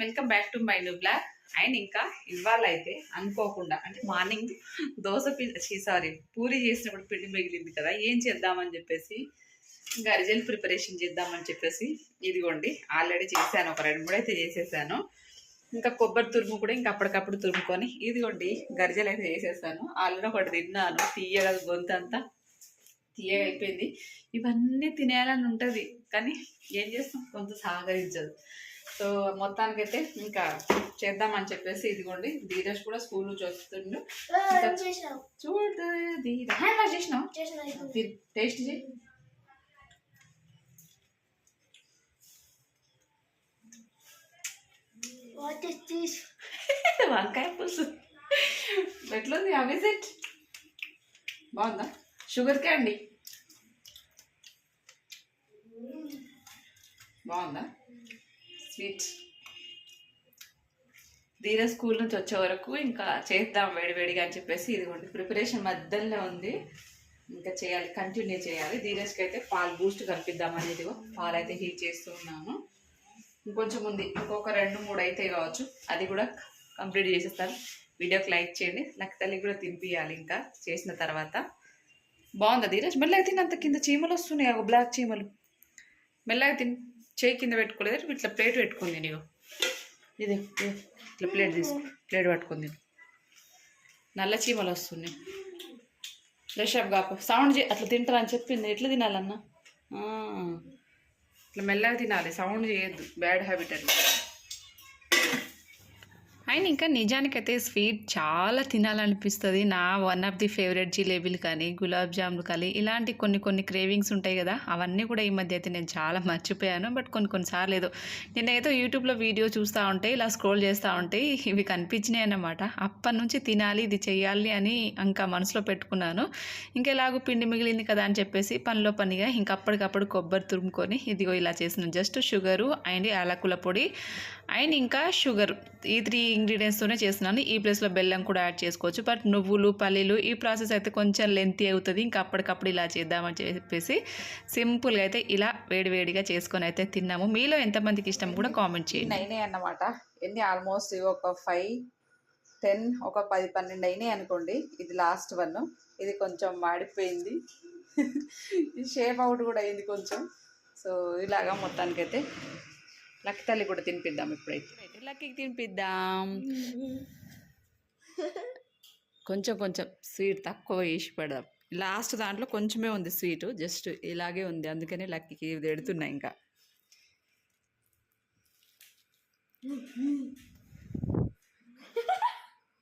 Welcome back to my new blog and ఇంకా ఇవాళ అయితే అనుకోకుండా అంటే మార్నింగ్ దోశ పిండి సారీ పూరి చేసినప్పుడు పిండి మిగిలింది కదా ఏం చేద్దామని చెప్పేసి గరిజలు ప్రిపరేషన్ చేద్దామని చెప్పేసి ఇదిగోండి ఆల్రెడీ చేశాను ఒక రెండు మూడు అయితే చేసేసాను. ఇంకా కొబ్బరి తురుము కూడా ఇంకా అప్పటికప్పుడు తురుముకొని ఇదిగోండి గరిజలు అయితే చేసేసాను. ఆల్రెడీ ఒకటి తిన్నాను తీయగా గొంతు అంతా తీయగా అయిపోయింది. ఇవన్నీ తినేయాలని ఉంటుంది కానీ ఏం చేస్తాం? కొంత సహకరించదు సో మొత్తానికైతే ఇంకా చేద్దామని చెప్పేసి ఇదిగోండి. ధీరజ్ కూడా స్కూల్ నుంచి వస్తుండు చూడు చేసినావు? టేస్ట్ చేయి. వంకాయ పులుసు. ఎట్లుంది ఆ విజిట్ బాగుందా? షుగర్ క్యాండీ బాగుందా? స్వీట్. ధీర స్కూల్ నుంచి వచ్చే వరకు ఇంకా చేద్దాం వేడివేడిగా అని చెప్పేసి ఇదిగోండి ప్రిపరేషన్ మధ్యలో ఉంది. ఇంకా చేయాలి కంటిన్యూ చేయాలి. ధీరజ్కి అయితే పాలు బూస్ట్ కల్పిద్దామని ఇదిగో పాలు అయితే హీట్ చేస్తూ ఉన్నాము. ఇంకొంచెం ఉంది ఇంకొక రెండు మూడు అయితే కావచ్చు. అది కూడా కంప్లీట్ చేసేస్తాను. వీడియోకి లైక్ చేయండి నాకు తల్లికి కూడా తినిపించాలి ఇంకా చేసిన తర్వాత. బాగుందా ధీరజ్ మెల్లగా తిన్నంత కింద చీమలు వస్తున్నాయి బ్లాక్ చీమలు. మెల్లగా తిని. చేయి కింద పెట్టుకోలేదు ఇట్లా ప్లేట్ పెట్టుకుంది నీవు ఇది ఇట్లా ప్లేట్ తీసుకో ప్లేట్ పట్టుకుంది నల్ల చీమలు వస్తున్నాయి. ఫ్రెష్ అప్ కాపు. సౌండ్ చే అట్లా తింటారని అని చెప్పింది. ఎట్లా తినాలన్నా? ఇట్లా మెల్లగా తినాలి. సౌండ్ చేయొద్దు. బ్యాడ్ హ్యాబిట్ అంటే అండ్ ఇంకా నిజానికైతే స్వీట్ చాలా తినాలనిపిస్తుంది. నా వన్ ఆఫ్ ది ఫేవరెట్ జిలేబీలు కానీ గులాబ్ జాములు కానీ ఇలాంటి కొన్ని కొన్ని క్రేవింగ్స్ ఉంటాయి కదా అవన్నీ కూడా ఈ మధ్య అయితే నేను చాలా మర్చిపోయాను. బట్ కొన్ని కొన్నిసార్లు ఏదో నేనైతే యూట్యూబ్లో వీడియో చూస్తూ ఉంటే ఇలా స్క్రోల్ చేస్తూ ఉంటే ఇవి కనిపించినాయి అన్నమాట. అప్పటి నుంచి తినాలి ఇది చేయాలి అని ఇంకా మనసులో పెట్టుకున్నాను. ఇంకెలాగో పిండి మిగిలింది కదా అని చెప్పేసి పనిలో పనిగా ఇంకా అప్పటికప్పుడు కొబ్బరి తురుముకొని ఇదిగో ఇలా చేసిన జస్ట్ షుగరు అండ్ యాలకుల పొడి అండ్ ఇంకా షుగర్. ఈ త్రీ ఇంగ్రీడియంట్స్తోనే చేస్తున్నాను. ఈ ప్లేస్లో బెల్లం కూడా యాడ్ చేసుకోవచ్చు. బట్ నువ్వులు పల్లీలు ఈ ప్రాసెస్ అయితే కొంచెం లెంతీ అవుతుంది. ఇంకా అప్పటికప్పుడు ఇలా చేద్దామని చెప్పేసి సింపుల్గా అయితే ఇలా వేడివేడిగా చేసుకొని అయితే తిన్నాము. మీలో ఎంతమందికి ఇష్టం కూడా కామెంట్ చేయండి. అయినాయి అన్నమాట. ఎన్ని? ఆల్మోస్ట్ ఒక ఫైవ్ టెన్ ఒక పది పన్నెండు అయినాయి అనుకోండి. ఇది లాస్ట్ వన్. ఇది కొంచెం మాడిపోయింది. షేప్ అవుట్ కూడా అయింది కొంచెం. సో ఇలాగా మొత్తానికైతే లక్కి తల్లి కూడా తినిపిద్దాం ఇప్పుడైతే. లక్కీకి తినిపిద్దాం. కొంచెం కొంచెం స్వీట్ తక్కువ వేసి పెడదాం. లాస్ట్ దాంట్లో కొంచెమే ఉంది స్వీట్ జస్ట్ ఇలాగే ఉంది. అందుకని లక్కీకి ఇది ఎడుతున్నాయి ఇంకా.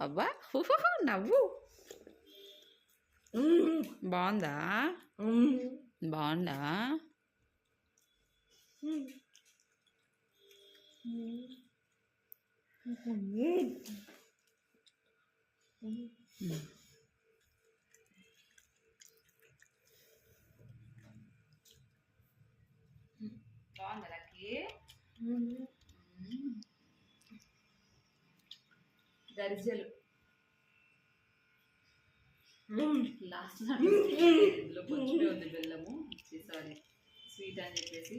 అబ్బా హుహుహు, నవ్వు. బాగుందా? బాగుందా? బాగుందా లక్కీ? గరిజలు లాస్ట్ ఇందులో కొంచెమే ఉంది బెల్లము. సారీ. స్వీట్ అని చెప్పేసి.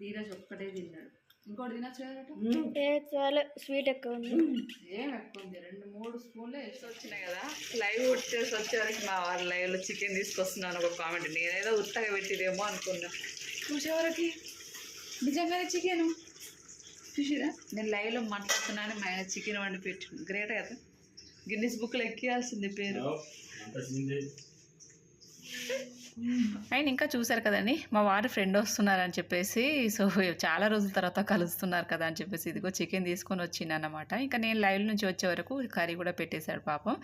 ధీరజ్ ఒక్కటే తిన్నాడు. ఇంకోటి తినచ్చు స్వీట్ ఎక్కువ ఉంది. ఏం ఎక్కువ ఉంది? రెండు మూడు స్పూన్లు వేసి వచ్చినాయి కదా. లైవ్ వచ్చేసి వచ్చేవరకు మా వాళ్ళ లైవ్లో చికెన్ తీసుకొస్తున్నాను ఒక కామెంట్. నేనేదో ఉత్తగా పెట్టిదేమో అనుకున్నా. చూసేవరకి? నిజంగానే చికెను? చూసిరా? నేను లైవ్లో మాట్లాడుతున్నాను మా ఆయన చికెన్ వండి పెట్టు గ్రేట్ కదా? గిన్నిస్ బుక్లో ఎక్కియాల్సింది పేరు. అండ్ ఇంకా చూసారు కదండి మా వారి ఫ్రెండ్ వస్తున్నారని చెప్పేసి సో చాలా రోజుల తర్వాత కలుస్తున్నారు కదా అని చెప్పేసి ఇదిగో చికెన్ తీసుకొని వచ్చింది అనమాట ఇంకా నేను లైవ్ నుంచి వచ్చే వరకు కర్రీ కూడా పెట్టేశాడు పాపం.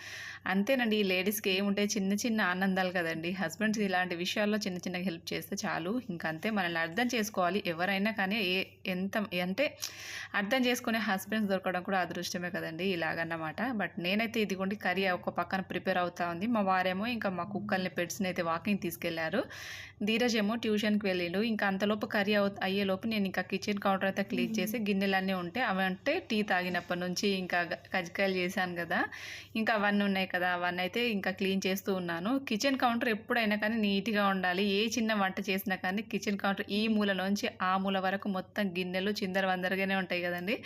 అంతేనండి ఈ లేడీస్కి ఏముంటే చిన్న చిన్న ఆనందాలు కదండి. హస్బెండ్స్ ఇలాంటి విషయాల్లో చిన్న చిన్న హెల్ప్ చేస్తే చాలు. ఇంకా అంతే మనల్ని అర్థం చేసుకోవాలి. ఎవరైనా కానీ ఏ ఎంత అంటే అర్థం చేసుకునే హస్బెండ్స్ దొరకడం కూడా అదృష్టమే కదండి ఇలాగన్నమాట. బట్ నేనైతే ఇదిగోండి కర్రీ ఒక పక్కన ప్రిపేర్ అవుతా ఉంది. మా వారేమో ఇంకా మా కుక్కల్ని పెట్స్ని అయితే వాకింగ్ తీసుకు తీసుకెళ్ళారు. ధీరజ్ ఏమో ట్యూషన్కి వెళ్ళిండు. ఇంకా అంతలోపు కర్రీ అవు అయ్యేలోపు నేను ఇంకా కిచెన్ కౌంటర్ అయితే క్లీన్ చేసి గిన్నెలన్నీ ఉంటే అవి అంటే టీ తాగినప్పటి నుంచి ఇంకా కజ్జికాయలు చేశాను కదా. ఇంకా అవన్నీ ఉన్నాయి కదా. అవన్నీ అయితే ఇంకా క్లీన్ చేస్తూ ఉన్నాను. కిచెన్ కౌంటర్ ఎప్పుడైనా కానీ నీట్గా ఉండాలి. ఏ చిన్న వంట చేసినా కానీ కిచెన్ కౌంటర్ ఈ మూల నుంచి ఆ మూల వరకు మొత్తం గిన్నెలు చిందర వందరగానే ఉంటాయి కదండి.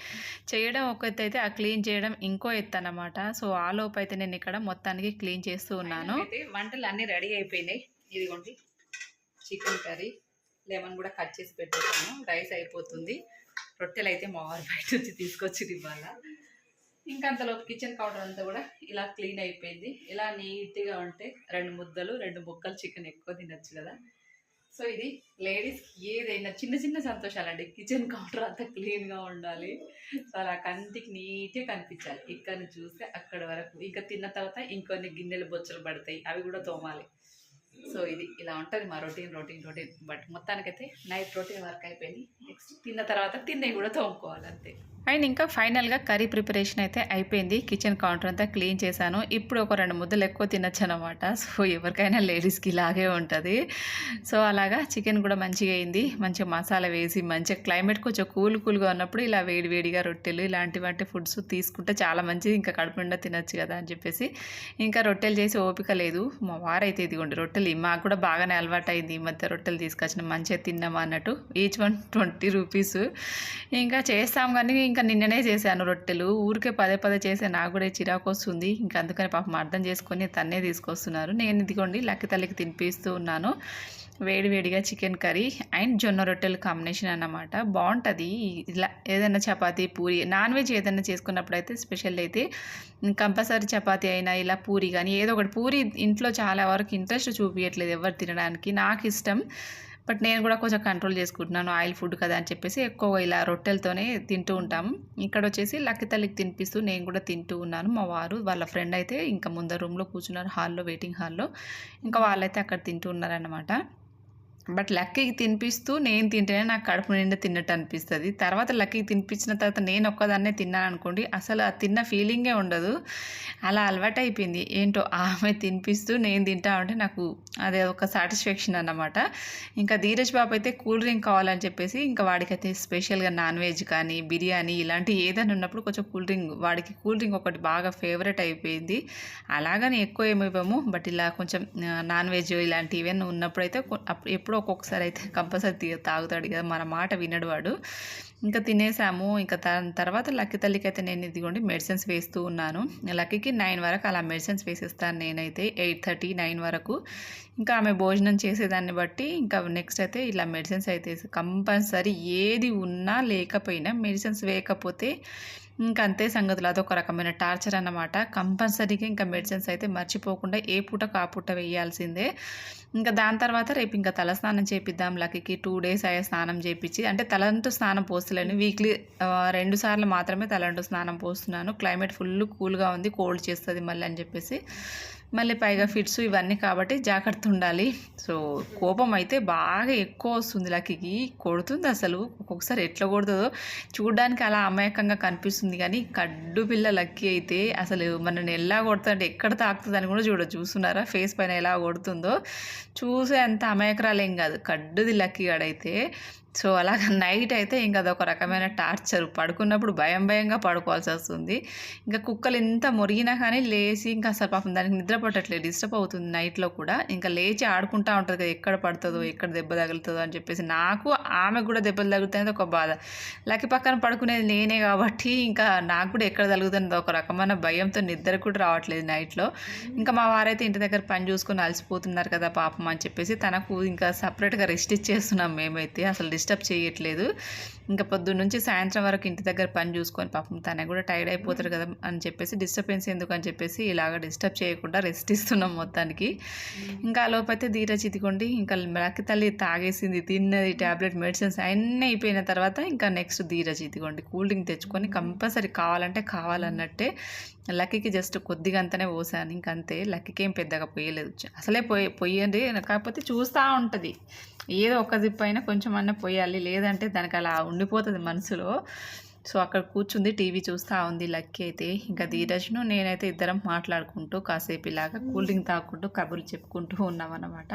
చేయడం ఒక ఎత్తు అయితే ఆ క్లీన్ చేయడం ఇంకో ఎత్తు అన్నమాట. సో ఆ లోపు అయితే నేను ఇక్కడ మొత్తానికి క్లీన్ చేస్తూ ఉన్నాను. వంటలు అన్నీ రెడీ అయిపోయినాయి. ఇదిగోండి చికెన్ కర్రీ. లెమన్ కూడా కట్ చేసి పెట్టేసాను. రైస్ అయిపోతుంది. రొట్టెలు అయితే మా వారు బయట నుంచి తీసుకొచ్చి ఇవ్వాల ఇంకా అంతలోపు కిచెన్ కౌంటర్ అంతా కూడా ఇలా క్లీన్ అయిపోయింది. ఇలా నీట్గా ఉంటే రెండు ముద్దలు రెండు ముక్కలు చికెన్ ఎక్కువ తినచ్చు కదా. సో ఇది లేడీస్ ఏదైనా చిన్న చిన్న సంతోషాలండి. కిచెన్ కౌంటర్ అంతా క్లీన్గా ఉండాలి. సో అలా కంటికి నీట్గా కనిపించాలి. ఇక్కడ చూస్తే అక్కడ వరకు. ఇంకా తిన్న తర్వాత ఇంకొన్ని గిన్నెలు బొచ్చలు పడతాయి. అవి కూడా తోమాలి. సో ఇది ఇలా ఉంటుంది మా రొటీన్ రొటీన్ రొటీన్. బట్ మొత్తానికైతే నైట్ రొటీన్ వర్క్ అయిపోయింది. నెక్స్ట్ తిన్న తర్వాత తిన్నవి కూడా తోముకోవాలి అంతే. అండ్ ఇంకా ఫైనల్గా కర్రీ ప్రిపరేషన్ అయితే అయిపోయింది. కిచెన్ కౌంటర్ అంతా క్లీన్ చేశాను. ఇప్పుడు ఒక రెండు ముద్దలు ఎక్కువ తినొచ్చు అనమాట సో ఎవరికైనా లేడీస్కి ఇలాగే ఉంటుంది. సో అలాగా చికెన్ కూడా మంచిగా అయింది. మంచిగా మసాలా వేసి మంచిగా క్లైమేట్ కొంచెం కూల్ కూల్గా ఉన్నప్పుడు ఇలా వేడి వేడిగా రొట్టెలు ఇలాంటి వంటి ఫుడ్స్ తీసుకుంటే చాలా మంచిది. ఇంకా కడుపు నిండా తినొచ్చు కదా అని చెప్పేసి ఇంకా రొట్టెలు చేసి ఓపిక లేదు. మా వారైతే ఇదిగోండి రొట్టెలు. మాకు కూడా బాగానే అలవాటు అయింది ఈ మధ్య రొట్టెలు తీసుకొచ్చిన. మంచిగా తిన్నామా అన్నట్టు. Each one twenty rupees. ఇంకా చేస్తాం కానీ ఇంకా నిన్ననే చేశాను రొట్టెలు. ఊరికే పదే పదే చేసే నాకు కూడా చిరాకు వస్తుంది. ఇంకా అందుకని పాపం అర్థం చేసుకొని తన్నే తీసుకొస్తున్నారు. నేను ఇదిగోండి లక్కి తల్లికి తినిపిస్తూ ఉన్నాను. వేడివేడిగా చికెన్ కర్రీ అండ్ జొన్న రొట్టెలు కాంబినేషన్ అన్నమాట. బాగుంటుంది. ఇలా ఏదైనా చపాతీ పూరి నాన్ వెజ్ ఏదైనా చేసుకున్నప్పుడు అయితే స్పెషల్ అయితే కంపల్సరీ చపాతీ అయినా ఇలా పూరి కానీ ఏదో ఒకటి. పూరి ఇంట్లో చాలా వరకు ఇంట్రెస్ట్ చూపించట్లేదు ఎవరు తినడానికి. నాకు ఇష్టం. బట్ నేను కూడా కొంచెం కంట్రోల్ చేసుకుంటున్నాను ఆయిల్ ఫుడ్ కదా అని చెప్పేసి ఎక్కువ ఇలా రొట్టెలతోనే తింటూ ఉంటాం. ఇక్కడ వచ్చేసి లక్కి తల్లికి తినిపిస్తూ నేను కూడా తింటూ ఉన్నాను. మా వారు వాళ్ళ ఫ్రెండ్ అయితే ఇంకా ముందర రూమ్లో కూర్చున్నారు హాల్లో వెయిటింగ్ హాల్లో. ఇంకా వాళ్ళైతే అక్కడ తింటూ ఉన్నారన్నమాట. బట్ లక్కీకి తినిపిస్తూ నేను తింటేనే నాకు కడుపు నిండా తిన్నట్టు అనిపిస్తుంది. తర్వాత లక్కీకి తినిపించిన తర్వాత నేను ఒక్కదాన్నే తిన్నాను అనుకోండి అసలు ఆ తిన్న ఫీలింగే ఉండదు. అలా అలవాటు అయిపోయింది ఏంటో ఆమె తినిపిస్తూ నేను తింటా ఉంటే నాకు అదే ఒక సాటిస్ఫాక్షన్ అన్నమాట. ఇంకా ధీరజ్ బాబు అయితే కూల్ డ్రింక్ కావాలని చెప్పేసి ఇంకా వాడికైతే స్పెషల్గా నాన్ వెజ్ కానీ బిర్యానీ ఇలాంటి ఏదైనా ఉన్నప్పుడు కొంచెం కూల్ డ్రింక్ వాడికి కూల్ డ్రింక్ ఒకటి బాగా ఫేవరెట్ అయిపోయింది. అలాగని ఎక్కువ ఏమి ఇవ్వము. బట్ ఇలా కొంచెం నాన్ వెజ్ ఇలాంటివి ఏమైనా ఉన్నప్పుడు అయితే అప్పుడు ఒక్కొక్కసారి అయితే కంపల్సరీ తాగుతాడు కదా మన మాట వినడు వాడు. ఇంకా తినేసాము. ఇంకా దాని తర్వాత లక్కీ తల్లికి అయితే నేను ఇదిగోండి మెడిసిన్స్ వేస్తూ ఉన్నాను. లక్కీకి నైన్ వరకు అలా మెడిసిన్స్ వేసేస్తాను నేనైతే ఎయిట్ థర్టీ నైన్ వరకు. ఇంకా ఆమె భోజనం చేసేదాన్ని బట్టి ఇంకా నెక్స్ట్ అయితే ఇలా మెడిసిన్స్ అయితే కంపల్సరీ ఏది ఉన్నా లేకపోయినా మెడిసిన్స్ వేయకపోతే ఇంకా అంతే సంగతులు. అదొక రకమైన టార్చర్ అన్నమాట. కంపల్సరీగా ఇంకా మెడిసిన్స్ అయితే మర్చిపోకుండా ఏ పూట ఆ పూట వేయాల్సిందే. ఇంకా దాని తర్వాత రేపు ఇంకా తలస్నానం చేపిద్దాం లక్కీకి. టూ డేస్ అయ్యే స్నానం చేపించి అంటే తలంటూ స్నానం పోస్తలేను వీక్లీ రెండు సార్లు మాత్రమే తలంటూ స్నానం పోస్తున్నాను. క్లైమేట్ ఫుల్ కూల్గా ఉంది. కోల్డ్ చేస్తుంది మళ్ళీ అని చెప్పేసి. మళ్ళీ పైగా ఫిట్స్ ఇవన్నీ కాబట్టి జాగ్రత్త ఉండాలి. సో కోపం అయితే బాగా ఎక్కువ వస్తుంది. లక్కీకి కొడుతుంది అసలు. ఒక్కొక్కసారి ఎట్లా కొడుతుందో చూడడానికి అలా అమాయకంగా కనిపిస్తుంది. కానీ కడ్డు పిల్ల లక్కీ అయితే అసలు మనల్ని ఎలా కొడుతుందంటే ఎక్కడ తాకుతుందని కూడా చూడ చూస్తున్నారా? ఫేస్ పైన ఎలా కొడుతుందో చూసే అంత అమాయకరాలేం కాదు. కడ్డుది లక్కీ గాడైతే సో అలాగ నైట్ అయితే ఇంకా అదొక రకమైన టార్చర్. పడుకున్నప్పుడు భయం భయంగా పడుకోవాల్సి వస్తుంది ఇంకా కుక్కలు ఎంత మొరిగినా కానీ లేచి ఇంకా అసలు పాపం దానికి నిద్ర పట్టట్లేదు. డిస్టర్బ్ అవుతుంది నైట్లో కూడా. ఇంకా లేచి ఆడుకుంటా ఉంటుంది కదా ఎక్కడ పడుతుందో ఎక్కడ దెబ్బ తగులుతుందో అని చెప్పేసి నాకు ఆమెకు కూడా దెబ్బలు తగులుతాయని ఒక బాధ. లకి పక్కన పడుకునేది నేనే కాబట్టి ఇంకా నాకు కూడా ఎక్కడ తగులుతుంది ఒక రకమైన భయంతో నిద్ర కూడా రావట్లేదు నైట్లో. ఇంకా మా వారైతే ఇంటి దగ్గర పని చూసుకొని అలసిపోతున్నారు కదా పాపం అని చెప్పేసి తనకు ఇంకా సపరేట్గా రెస్ట్ ఇచ్చేస్తున్నాం మేమైతే. అసలు డిస్టర్బ్ చేయట్లేదు. ఇంకా పొద్దున్న నుంచి సాయంత్రం వరకు ఇంటి దగ్గర పని చూసుకొని పాపం తనే కూడా టైర్డ్ అయిపోతారు కదా అని చెప్పేసి డిస్టర్బెన్స్ ఎందుకు అని చెప్పేసి ఇలాగ డిస్టర్బ్ చేయకుండా రెస్ట్ ఇస్తున్నాం మొత్తానికి. ఇంకా లోపైతే ధీరజ్ ఇదిగోండి ఇంకా లక్కి తల్లి తాగేసింది తిన్నది ట్యాబ్లెట్ మెడిసిన్స్ అన్నీ అయిపోయిన తర్వాత ఇంకా నెక్స్ట్ ధీరజ్ ఇదిగోండి కూల్ డ్రింక్ తెచ్చుకొని కంపల్సరీ కావాలంటే కావాలన్నట్టే లక్కీకి జస్ట్ కొద్దిగా అంతనే పోసాను. ఇంకంతే లక్కీకి ఏం పెద్దగా పోయలేదు. అసలే పోయి పోయండి కాకపోతే చూస్తూ ఉంటుంది. ఏదో ఒక జిప్ అయినా కొంచెం అన్న పోయాలి. లేదంటే దానికి అలా ఉండిపోతుంది మనసులో. సో అక్కడ కూర్చుంది టీవీ చూస్తూ ఉంది లక్కీ అయితే. ఇంకా ధీరజ్ను నేనైతే ఇద్దరం మాట్లాడుకుంటూ కాసేపు ఇలాగా కూల్ డ్రింక్ తాగుకుంటూ కబుర్లు చెప్పుకుంటూ ఉన్నాం అన్నమాట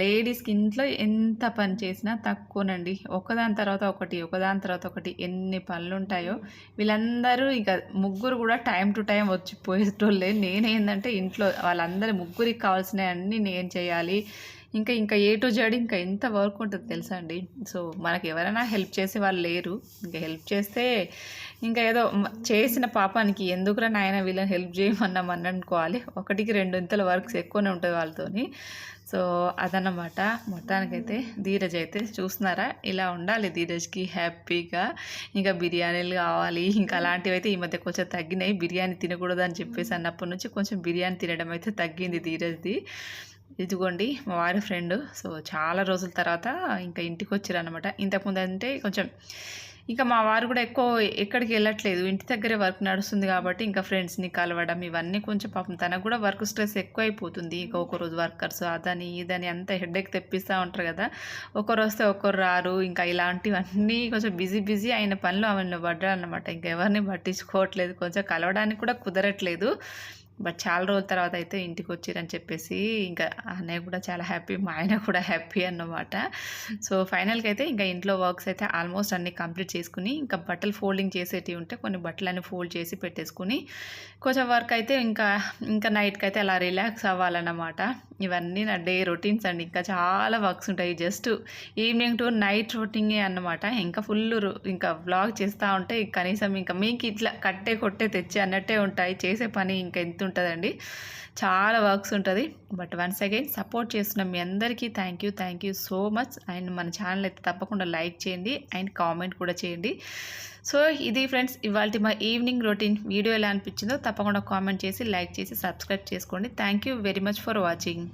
లేడీస్కి ఇంట్లో ఎంత పని చేసినా తక్కువనండి. ఒకదాని తర్వాత ఒకటి ఒకదాని తర్వాత ఒకటి ఎన్ని పనులు ఉంటాయో వీళ్ళందరూ ఇక ముగ్గురు కూడా టైం టు టైం వచ్చి పోయేటోళ్ళే. నేనేందంటే ఇంట్లో వాళ్ళందరి ముగ్గురికి కావాల్సినవి అన్నీ నేను చేయాలి. ఇంకా ఇంకా ఏ టు జడ్ ఇంకా ఎంత వర్క్ ఉంటుంది తెలుసా అండి. సో మనకి ఎవరైనా హెల్ప్ చేసే వాళ్ళు లేరు. ఇంకా హెల్ప్ చేస్తే ఇంకా ఏదో చేసిన పాపానికి ఎందుకురా నాయన వీళ్ళని హెల్ప్ చేయమన్నాం అని అనుకోవాలి. ఒకటికి రెండు ఇంతల వర్క్స్ ఎక్కువనే ఉంటుంది వాళ్ళతోని. సో అదన్నమాట. మొత్తానికైతే ధీరజ్ అయితే చూస్తున్నారా? ఇలా ఉండాలి ధీరజ్కి హ్యాపీగా. ఇంకా బిర్యానీలు కావాలి. ఇంకా అలాంటివి అయితే ఈ మధ్య కొంచెం తగ్గినాయి. బిర్యానీ తినకూడదు అని చెప్పేసి అన్నప్పటి నుంచి కొంచెం బిర్యానీ తినడం అయితే తగ్గింది ధీరజ్ది. ఇదిగోండి మా వారి ఫ్రెండ్. సో చాలా రోజుల తర్వాత ఇంకా ఇంటికి వచ్చారు అనమాట ఇంతకుముందు అంటే కొంచెం ఇంకా మా వారు కూడా ఎక్కువ ఎక్కడికి వెళ్ళట్లేదు. ఇంటి దగ్గరే వర్క్ నడుస్తుంది కాబట్టి ఇంకా ఫ్రెండ్స్ని కలవడం ఇవన్నీ కొంచెం పాపం తనకు కూడా వర్క్ స్ట్రెస్ ఎక్కువ అయిపోతుంది ఇంకా ఒకరోజు వర్కర్స్ అదని ఇదని అంత హెడేక్ తెప్పిస్తూ ఉంటారు కదా. ఒకరు వస్తే ఒకరు రారు. ఇంకా ఇలాంటివన్నీ కొంచెం బిజీ బిజీ అయిన పనులు ఆమెను పడ్డారనమాట ఇంకా ఎవరిని పట్టించుకోవట్లేదు. కొంచెం కలవడానికి కూడా కుదరట్లేదు. బట్ చాలా రోజుల తర్వాత అయితే ఇంటికి వచ్చిరని చెప్పేసి ఇంకా అన్నయ్య కూడా చాలా హ్యాపీ మా ఆయన కూడా హ్యాపీ అన్నమాట. సో ఫైనల్గా అయితే ఇంకా ఇంట్లో వర్క్స్ అయితే ఆల్మోస్ట్ అన్ని కంప్లీట్ చేసుకుని ఇంకా బట్టలు ఫోల్డింగ్ చేసేటివి ఉంటే కొన్ని బట్టలన్నీ ఫోల్డ్ చేసి పెట్టేసుకుని కొంచెం వర్క్ అయితే ఇంకా ఇంకా నైట్కి అయితే అలా రిలాక్స్ అవ్వాలన్నమాట. ఇవన్నీ నా డే రొటీన్స్ అండి. ఇంకా చాలా వర్క్స్ ఉంటాయి. జస్ట్ ఈవినింగ్ టు నైట్ రొటీనే అన్నమాట. ఇంకా ఫుల్ ఇంకా వ్లాగ్ చేస్తూ ఉంటే కనీసం ఇంకా మీకు ఇట్లా కట్టే కొట్టే తెచ్చి అన్నట్టే ఉంటాయి. చేసే పని ఇంకా ఎంత ఉంటుందండి? చాలా వర్క్స్ ఉంటుంది. బట్ వన్స్ అగైన్ సపోర్ట్ చేస్తున్న మీ అందరికీ thank you thank you so much. And మన ఛానల్ అయితే తప్పకుండా లైక్ చేయండి అండ్ కామెంట్ కూడా చేయండి. సో ఇది ఫ్రెండ్స్ ఇవాళ మా ఈవినింగ్ రొటీన్ వీడియో ఎలా అనిపించిందో తప్పకుండా కామెంట్ చేసి లైక్ చేసి సబ్స్క్రైబ్ చేసుకోండి. Thank you very much for watching.